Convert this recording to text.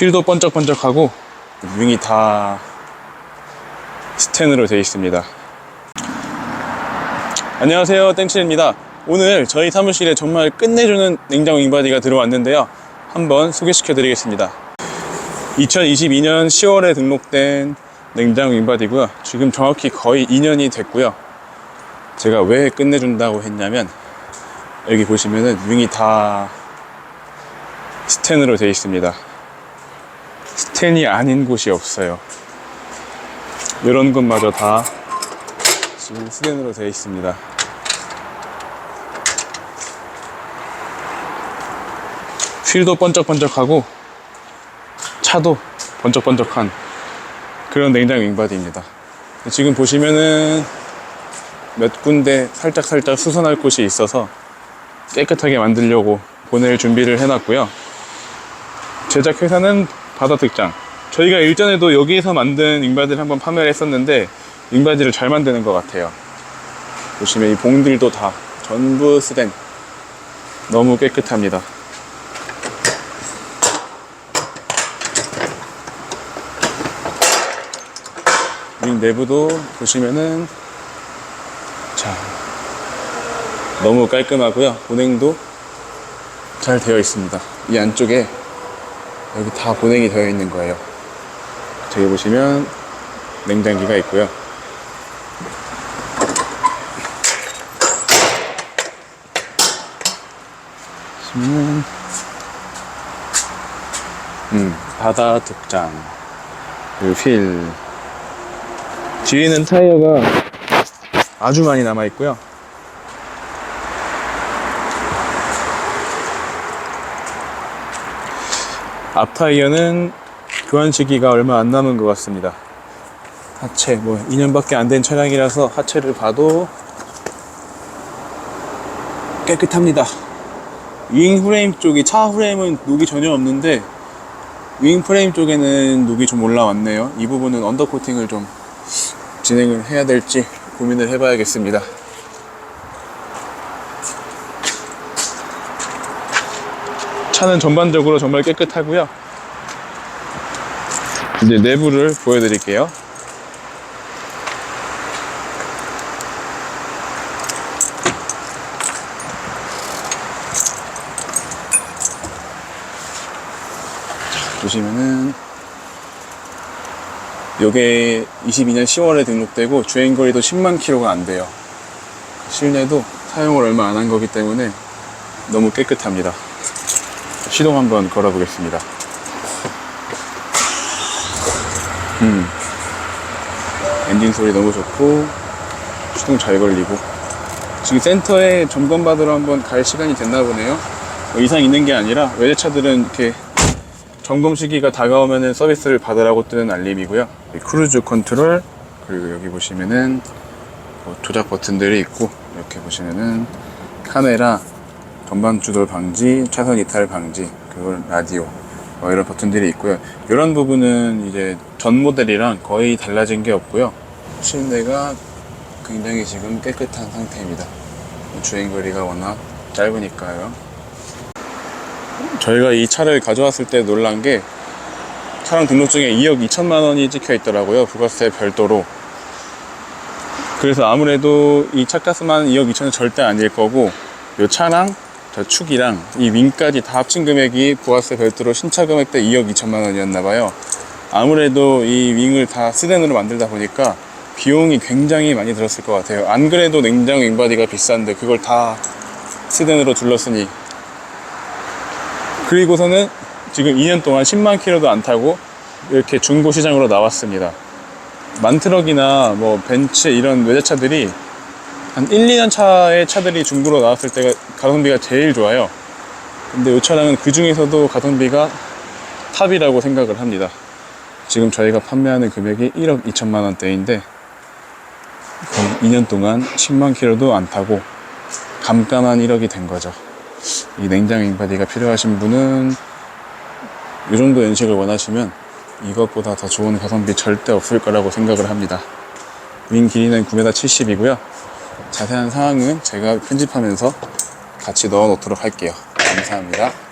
휠도 번쩍번쩍하고 윙이 다 스텐으로 되어 있습니다. 안녕하세요 땡칠입니다. 오늘 저희 사무실에 정말 끝내주는 냉장 윙바디가 들어왔는데요. 한번 소개시켜 드리겠습니다. 2022년 10월에 등록된 냉장 윙바디고요. 지금 정확히 거의 2년이 됐고요. 제가 왜 끝내준다고 했냐면 여기 보시면은 윙이 다 스텐으로 되어 있습니다. 스텐이 아닌 곳이 없어요. 이런 것마저 다 지금 스텐으로 되어 있습니다. 휠도 번쩍번쩍하고 차도 번쩍번쩍한 그런 냉장 윙바디입니다. 지금 보시면은 몇 군데 살짝살짝 수선할 곳이 있어서 깨끗하게 만들려고 보낼 준비를 해놨고요. 제작 회사는 바다 특장. 저희가 일전에도 여기에서 만든 윙바디를 한번 판매를 했었는데 윙바디를 잘 만드는 것 같아요. 보시면 이 봉들도 다 전부 스덴 너무 깨끗합니다. 윙 내부도 보시면은 자 너무 깔끔하고요. 보냉도 잘 되어 있습니다. 이 안쪽에 여기 다 보냉이 되어 있는 거예요. 저기 보시면 냉장기가 있고요. 보시면 음 바다 특장 그리고 휠 뒤에는 타이어가 아주 많이 남아 있고요. 앞 타이어는 교환 시기가 얼마 안 남은 것 같습니다. 하체 뭐 2년밖에 안 된 차량이라서 하체를 봐도 깨끗합니다. 윙 프레임 쪽이 차 프레임은 녹이 전혀 없는데 윙 프레임 쪽에는 녹이 좀 올라왔네요. 이 부분은 언더 코팅을 좀 진행을 해야 될지 고민을 해봐야겠습니다. 차는 전반적으로 정말 깨끗하고요. 이제 내부를 보여드릴게요. 자, 보시면은 요게 22년 10월에 등록되고 주행거리도 10만 킬로가 안 돼요. 실내도 사용을 얼마 안 한 거기 때문에 너무 깨끗합니다. 시동 한번 걸어보겠습니다. 음. 엔진 소리 너무 좋고, 시동 잘 걸리고. 지금 센터에 점검 받으러 한번 갈 시간이 됐나 보네요. 뭐 이상 있는 게 아니라 외제차들은 이렇게 점검 시기가 다가오면은 서비스를 받으라고 뜨는 알림이고요. 이 크루즈 컨트롤, 그리고 여기 보시면은 뭐 조작 버튼들이 있고, 이렇게 보시면은 카메라, 전방 추돌 방지, 차선 이탈 방지, 그걸 라디오 뭐 이런 버튼들이 있고요. 이런 부분은 이제 전 모델이랑 거의 달라진 게 없고요. 실내가 굉장히 지금 깨끗한 상태입니다. 주행 거리가 워낙 짧으니까요. 저희가 이 차를 가져왔을 때 놀란 게 차량 등록증에 2억 2천만 원이 찍혀 있더라고요. 부가세 별도로. 그래서 아무래도 이 차값만 2억 2천은 절대 아닐 거고 이 차랑 저 축이랑 이 윙까지 다 합친 금액이 부가세 별도로 신차 금액 때 2억 2천만 원이었나 봐요. 아무래도 이 윙을 다 스덴으로 만들다 보니까 비용이 굉장히 많이 들었을 것 같아요. 안 그래도 냉장 윙바디가 비싼데 그걸 다 스덴으로 둘렀으니 그리고서는 지금 2년 동안 10만 킬로도 안 타고 이렇게 중고 시장으로 나왔습니다. 만트럭이나 뭐 벤츠 이런 외제차들이 한 1, 2년 차의 차들이 중고로 나왔을 때가 가성비가 제일 좋아요. 근데 이 차량은 그 중에서도 가성비가 탑이라고 생각을 합니다. 지금 저희가 판매하는 금액이 1억 2천만 원대인데 거의 2년 동안 10만 킬로도 안 타고 감감한 1억이 된 거죠. 이 냉장 윙바디가 필요하신 분은 이 정도 연식을 원하시면 이것보다 더 좋은 가성비 절대 없을 거라고 생각을 합니다. 윙 길이는 9m 70이고요. 자세한 사항은 제가 편집하면서 같이 넣어 놓도록 할게요. 감사합니다.